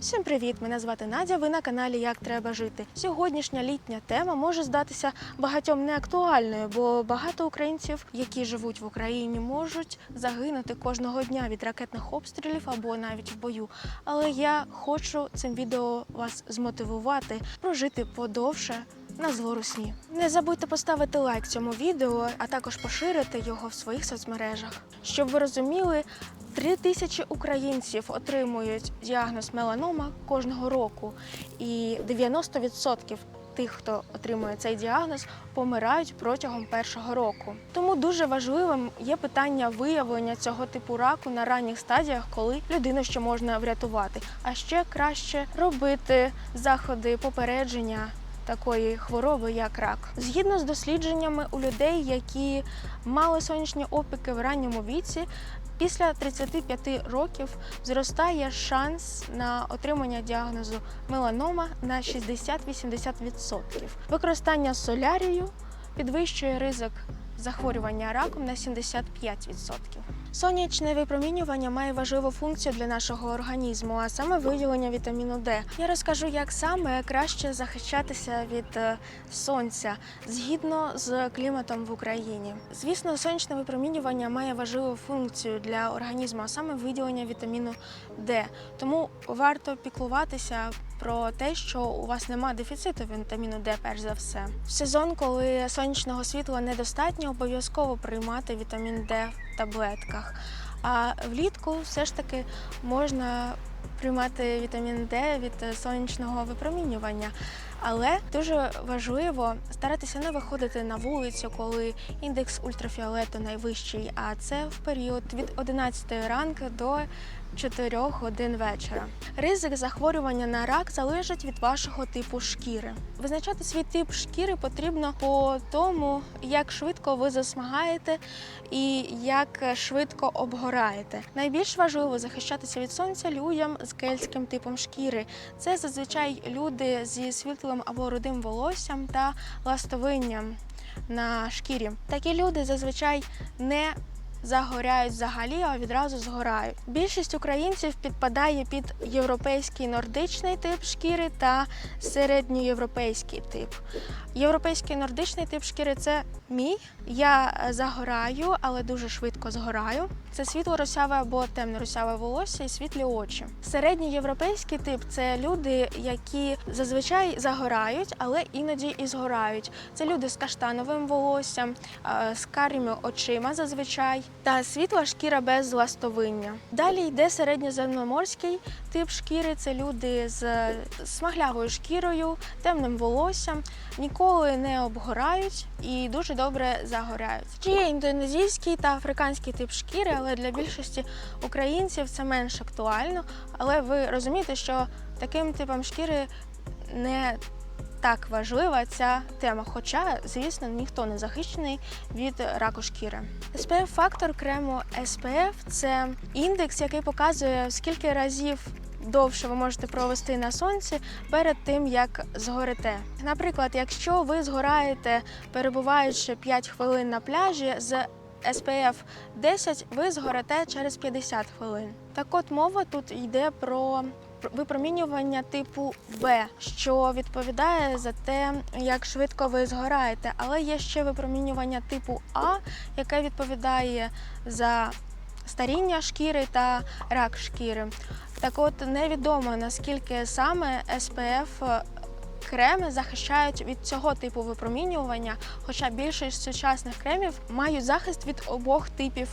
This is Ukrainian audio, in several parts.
Всім привіт! Мене звати Надя. Ви на каналі Як треба жити. Сьогоднішня літня тема може здатися багатьом неактуальною, бо багато українців, які живуть в Україні, можуть загинути кожного дня від ракетних обстрілів або навіть в бою. Але я хочу цим відео вас змотивувати прожити подовше. На злорусні. Не забудьте поставити лайк цьому відео, а також поширити його в своїх соцмережах. Щоб ви розуміли, Три тисячі українців отримують діагноз меланома кожного року, і 90% тих, хто отримує цей діагноз, помирають протягом першого року. Тому дуже важливим є питання виявлення цього типу раку на ранніх стадіях, коли людину ще можна врятувати. А ще краще робити заходи попередження. Такої хвороби, як рак, згідно з дослідженнями у людей, які мали сонячні опіки в ранньому віці, Після 35 років зростає шанс на отримання діагнозу меланома на 60-80%. Використання солярію підвищує ризик захворювання раком на 75%. Сонячне випромінювання має важливу функцію для нашого організму, а саме виділення вітаміну Д. Я розкажу, як саме краще захищатися від е, сонця згідно з кліматом в Україні. Звісно, сонячне випромінювання має важливу функцію для організму, а саме виділення вітаміну Д. Тому варто піклуватися про те, що у вас немає дефіциту вітаміну Д, перш за все. В сезон, коли сонячного світла недостатньо, обов'язково приймати вітамін Д таблетках. А влітку все ж таки можна приймати вітамін Д від сонячного випромінювання. Але дуже важливо старатися не виходити на вулицю, коли індекс ультрафіолету найвищий, а це в період від 11 ранку до 4 годин вечора. Ризик захворювання на рак залежить від вашого типу шкіри. Визначати свій тип шкіри потрібно по тому, як швидко ви засмагаєте і як швидко обгораєте. Найбільш важливо захищатися від сонця людям з кельтським типом шкіри. Це зазвичай люди зі світлим або рудим волоссям та ластовинням на шкірі. Такі люди зазвичай не загоряють взагалі, а відразу згорають. Більшість українців підпадає під європейський нордичний тип шкіри та середньоєвропейський тип. Європейський нордичний тип шкіри це мій. Я загораю, але дуже швидко згораю. Це світло росяве або темно росяве волосся і світлі очі. Середній європейський тип це люди, які зазвичай загорають, але іноді і згорають. Це люди з каштановим волоссям, з карими очима зазвичай, та світла шкіра без ластовиння. Далі йде середньоземноморський тип шкіри. Це люди з смаглявою шкірою, темним волоссям, ніколи не обгорають і дуже добре загоряють. Ще є індонезійський та африканський тип шкіри, але для більшості українців це менш актуально. Але ви розумієте, що таким типом шкіри не так важлива ця тема. Хоча, звісно, ніхто не захищений від раку шкіри. spf фактор крему SPF – це індекс, який показує скільки разів. Довше ви можете провести на сонці перед тим, як згорите. Наприклад, якщо ви згораєте, перебуваючи 5 хвилин на пляжі з SPF 10, ви згорите через 50 хвилин. Так от мова тут йде про випромінювання типу В, що відповідає за те, як швидко ви згораєте. Але є ще випромінювання типу А, яке відповідає за старіння шкіри та рак шкіри. Так от невідомо наскільки саме SPF креми захищають від цього типу випромінювання, хоча більшість сучасних кремів мають захист від обох типів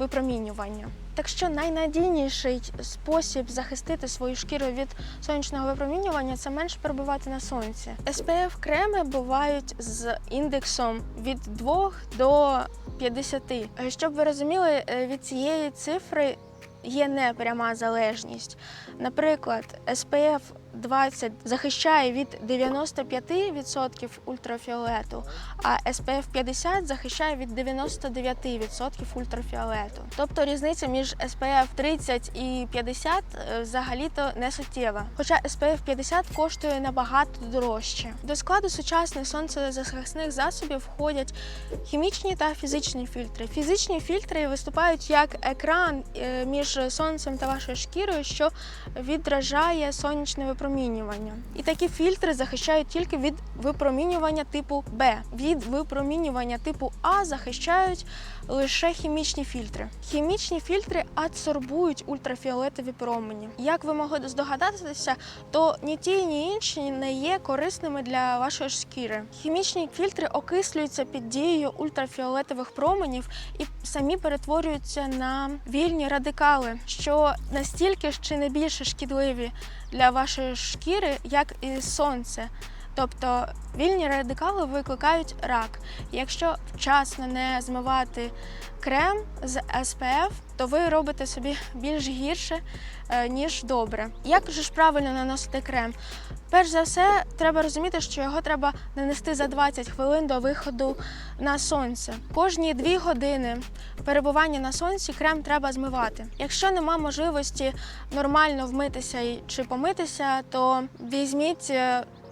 випромінювання. Так що найнадійніший спосіб захистити свою шкіру від сонячного випромінювання це менш перебувати на сонці. SPF креми бувають з індексом від 2 до 50. Щоб ви розуміли, е, від цієї цифри є непряма залежність. Наприклад, SPF 20 захищає від 95% ультрафіолету, а SPF 50 захищає від 99% ультрафіолету. Тобто різниця між SPF 30 і 50 е, взагалі-то не суттєва. Хоча SPF 50 коштує набагато дорожче. До складу сучасних сонцезахисних засобів входять хімічні та фізичні фільтри. Фізичні фільтри виступають як екран е, між сонцем та вашою шкірою, що відражає сонячне випромінювання. І такі фільтри захищають тільки від випромінювання типу Б. Від випромінювання типу А захищають лише хімічні фільтри. Хімічні фільтри адсорбують ультрафіолетові промені. Як ви могли здогадатися, то ні ті, ні інші не є корисними для вашої шкіри. Хімічні фільтри окислюються під дією ультрафіолетових променів і самі перетворюються на вільні радикали, що настільки ж чи не більше шкідливі для вашої шкіри, як і сонце. Тобто вільні радикали викликають рак. Якщо вчасно не змивати крем з SPF, то ви робите собі більш гірше, е, ніж добре. Як же ж правильно наносити крем? Перш за все, треба розуміти, що його треба нанести за 20 хвилин до виходу на сонце. Кожні 2 години перебування на сонці крем треба змивати. Якщо нема можливості нормально вмитися чи помитися, то візьміть.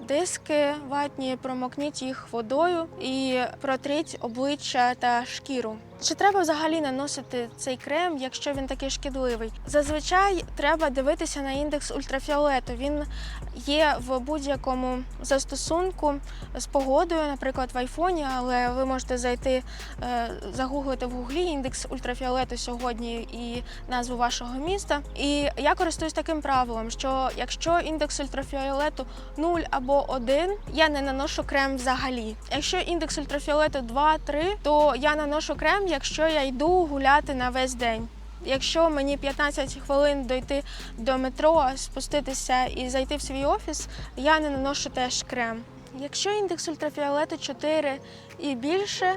Диски ватні, промокніть їх водою і протріть обличчя та шкіру. Чи треба взагалі наносити цей крем, якщо він такий шкідливий? Зазвичай треба дивитися на індекс ультрафіолету. Він є в будь-якому застосунку з погодою, наприклад, в айфоні, але ви можете зайти, е, загуглити в гуглі індекс ультрафіолету сьогодні і назву вашого міста. І я користуюсь таким правилом, що якщо індекс ультрафіолету 0 або 1, я не наношу крем взагалі. Якщо індекс ультрафіолету 2-3, то я наношу крем, якщо я йду гуляти на весь день. Якщо мені 15 хвилин дойти до метро, спуститися і зайти в свій офіс, я не наношу теж крем. Якщо індекс ультрафіолету 4 і більше,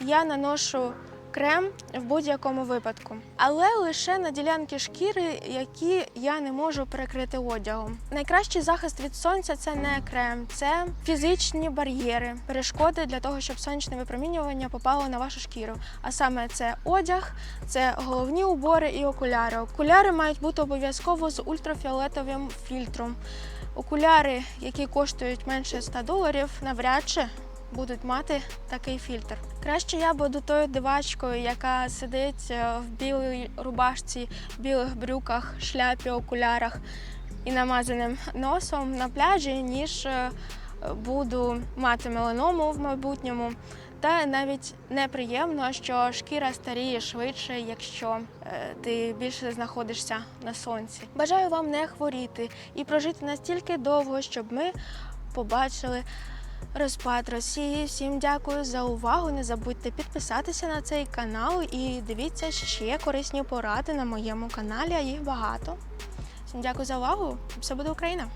я наношу крем в будь-якому випадку, але лише на ділянки шкіри, які я не можу перекрити одягом. Найкращий захист від сонця це не крем, це фізичні бар'єри, перешкоди для того, щоб сонячне випромінювання попало на вашу шкіру. А саме це одяг, це головні убори і окуляри. Окуляри мають бути обов'язково з ультрафіолетовим фільтром. Окуляри, які коштують менше 100 доларів, навряд чи будуть мати такий фільтр. Краще я буду тою дивачкою, яка сидить е, в білій рубашці, білих брюках, шляпі, окулярах і намазаним носом на пляжі, ніж е, буду мати меланому в майбутньому. Та навіть неприємно, що шкіра старіє швидше, якщо е, ти більше знаходишся на сонці. Бажаю вам не хворіти і прожити настільки довго, щоб ми побачили розпад Росії. Всім дякую за увагу. Не забудьте підписатися на цей канал і дивіться ще корисні поради на моєму каналі, а їх багато. Всім дякую за увагу. Все буде Україна!